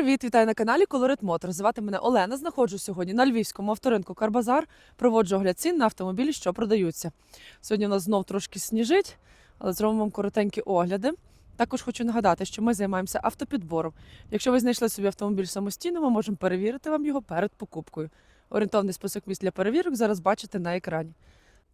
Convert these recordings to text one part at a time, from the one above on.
Привіт, вітаю на каналі Colorit Motor. Звати мене Олена. Знаходжусь сьогодні на львівському авторинку Карбазар. Проводжу огляд цін на автомобілі, що продаються. Сьогодні у нас знов трошки сніжить, але зробимо вам коротенькі огляди. Також хочу нагадати, що ми займаємося автопідбором. Якщо ви знайшли собі автомобіль самостійно, ми можемо перевірити вам його перед покупкою. Орієнтовний список місць для перевірок зараз бачите на екрані.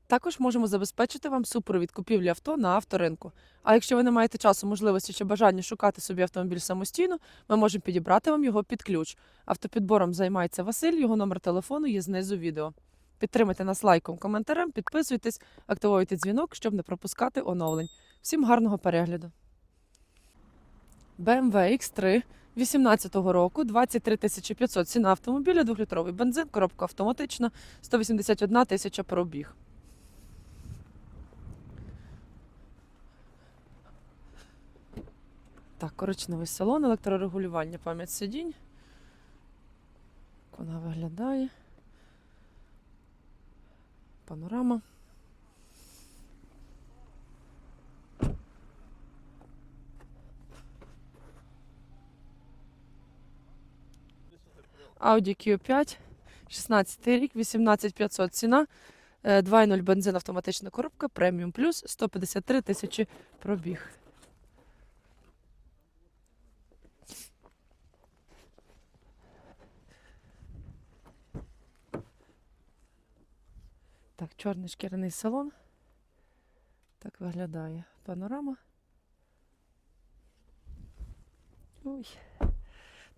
Також можемо забезпечити вам супровід купівлі авто на авторинку. А якщо ви не маєте часу, можливості чи бажання шукати собі автомобіль самостійно, ми можемо підібрати вам його під ключ. Автопідбором займається Василь, його номер телефону є знизу відео. Підтримайте нас лайком, коментарем, підписуйтесь, активуйте дзвінок, щоб не пропускати оновлень. Всім гарного перегляду. BMW X3 18-го року, 23 500 ціна автомобіля, 2-літровий бензин, коробка автоматична, 181 тисяча пробіг. Так, коричневий салон, електрорегулювання, пам'ять сидінь. Вона виглядає. Панорама. Audi Q5, 16 рік, 18500 ціна. Е, 2.0 бензин автоматична коробка, преміум плюс, 153 тисячі пробіг. Так, чорний шкіряний салон. Так виглядає панорама. Ой.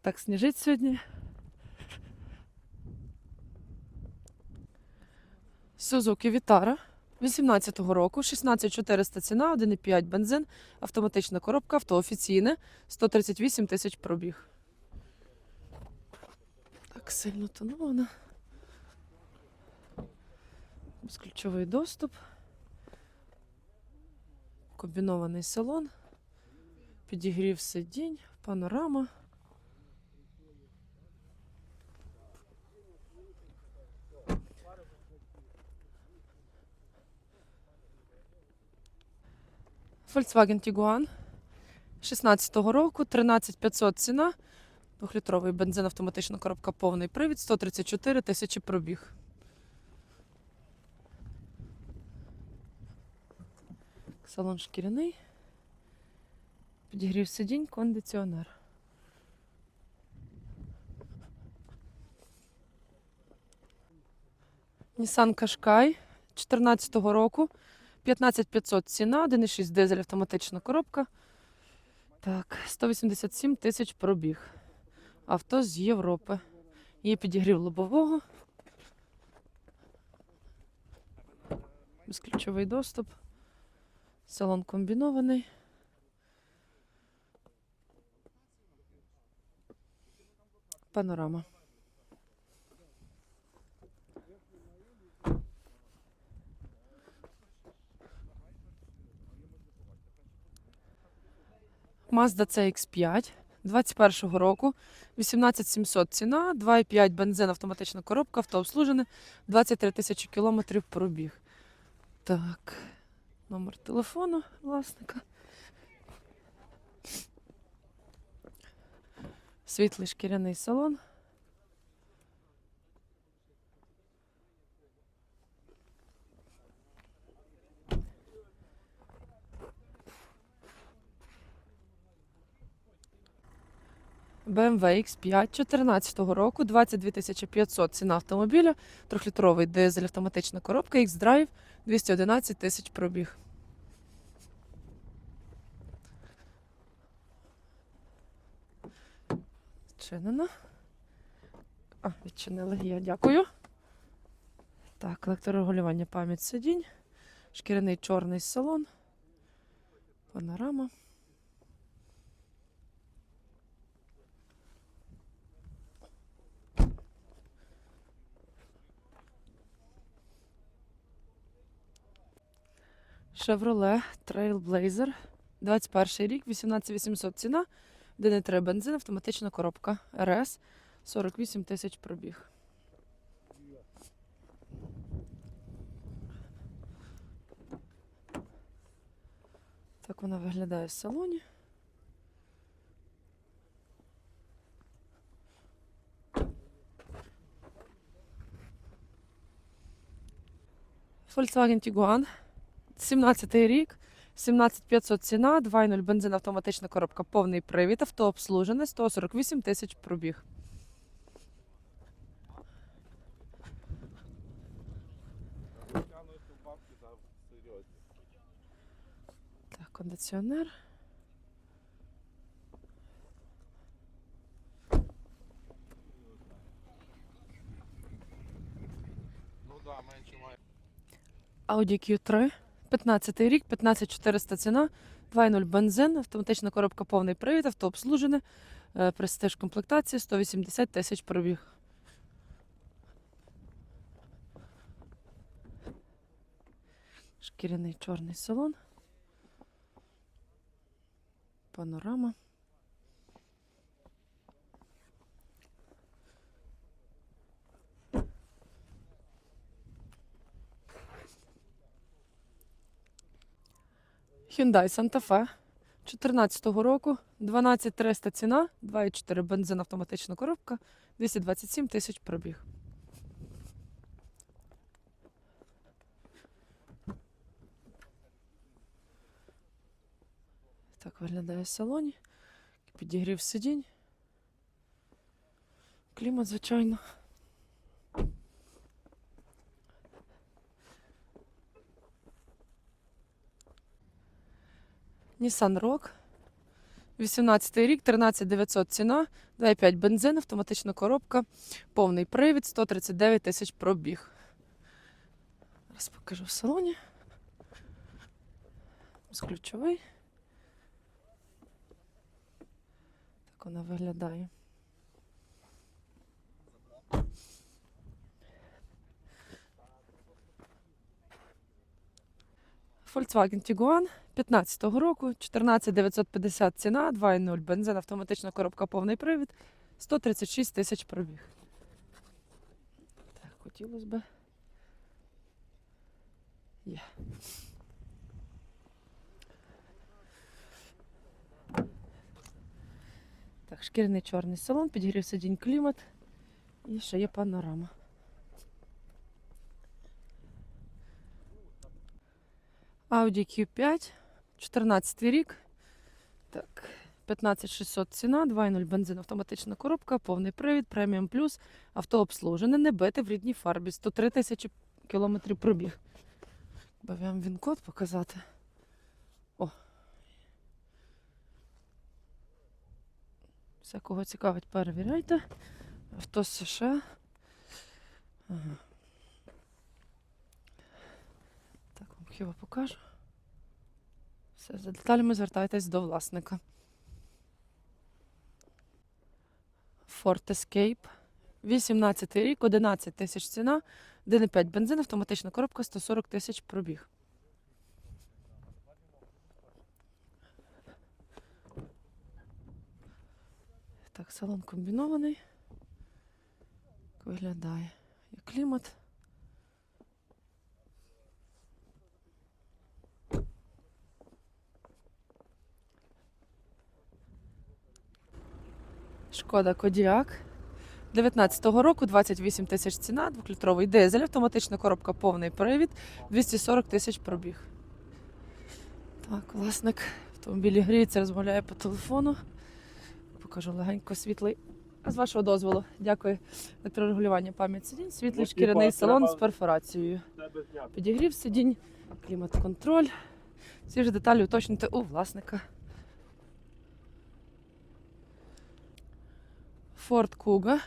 Так, сніжить сьогодні. Suzuki Vitara 18-го року, 16400 ціна, 1,5 бензин, автоматична коробка, авто офіційне, 138 тисяч пробіг. Так, сильно тонована. Безключовий доступ. Комбінований салон. Підігрів сидінь, панорама. Volkswagen Tiguan 16-го року, 13500 ціна. Двохлітровий бензин, автоматична коробка, повний привід, 134 тисячі пробіг. Салон шкіряний. Підігрів сидінь, кондиціонер. Nissan Qashqai 14-го року. 15500 ціна, 1,6 дизель автоматична коробка. Так, 187 тисяч пробіг. Авто з Європи. Є підігрів лобового. Безключовий доступ. Салон комбінований. Панорама. Mazda CX5 21-го року, 18700 ціна, 2,5 бензин, автоматична коробка, автообслужене, 23 тисячі кілометрів пробіг. Так, номер телефону власника. Світлий шкіряний салон. BMW X5 14 року, 22 500 ціна автомобіля, трьохлітровий дизель, автоматична коробка, X-Drive, 211 тисяч пробіг. Відчинено. А, відчинили я, дякую. Так, електрорегулювання пам'ять сидінь, шкіряний чорний салон, панорама. Chevrolet Trailblazer. 21 рік, 18800 ціна, 1,3 бензин, автоматична коробка РС 48 тисяч пробіг. Так вона виглядає в салоні. Volkswagen Tiguan 17 рік, 17500 ціна, 2.0 бензин, автоматична коробка, повний привід, авто обслужене, 148 тисяч пробіг. Так, кондиціонер. Ну да, менше має. Audi Q3, 15 рік, 15400 ціна, 2.0 бензин, автоматична коробка повний привід, авто обслужене, е, престиж комплектації, 180 тисяч пробіг. Шкіряний чорний салон. Панорама. Hyundai Santa Fe 14 року, 12300 ціна, 2,4 бензин, автоматична коробка, 227 тисяч пробіг. Так виглядає в салоні. Підігрів сидінь. Клімат, звичайно. Nissan Rogue. 18 рік, 13900 ціна, 2,5 бензин, автоматична коробка, повний привід, 139 тисяч пробіг. Зараз покажу в салоні. Безключовий. Так вона виглядає. Volkswagen Tiguan 15-го року, 14950 ціна, 2.0 бензин, автоматична коробка, повний привід, 136 тисяч пробіг. Так, хотілося б. Є. Так, шкіряний чорний салон, підігрів сидінь клімат і ще є панорама. Audi Q5, 14 рік. Так, 15600 ціна, 2.0 бензин, автоматична коробка, повний привід, преміум плюс, авто обслужене, не бите в рідній фарбі, 103 тисячі кілометрів пробіг. Би вам він код показати. О. Все, кого цікавить, перевіряйте. Авто з США. Ага. Так, хіба покажу. Все, за деталями звертайтесь до власника. Ford Escape. 18 рік, 11 тисяч ціна, 1,5 бензин, автоматична коробка, 140 тисяч пробіг. Так, салон комбінований. Виглядає. Клімат. Шкода Кодіак. 19-го року 28 тисяч ціна, 2-літровий дизель, автоматична коробка, повний привід, 240 тисяч пробіг. Так, власник автомобілі гріється, розмовляє по телефону. Покажу легенько світлий. З вашого дозволу, дякую. Електрорегулювання пам'ять сидінь, світлий шкіряний салон з перфорацією. Підігрів сидінь, клімат-контроль. Всі ж деталі уточнити у власника. Ford.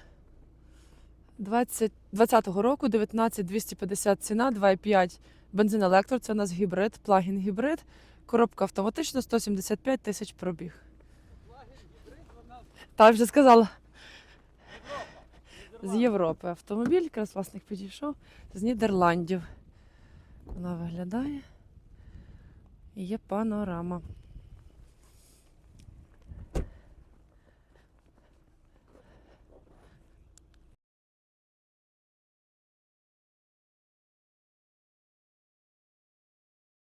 20, 20-го року, 19250 ціна, 2,5 бензин електро. Це у нас гібрид, плагін гібрид. Коробка автоматична, 175 тисяч пробіг. Так, вже сказала. З Європи автомобіль, якраз власник підійшов з Нідерландів. Вона виглядає. Є панорама.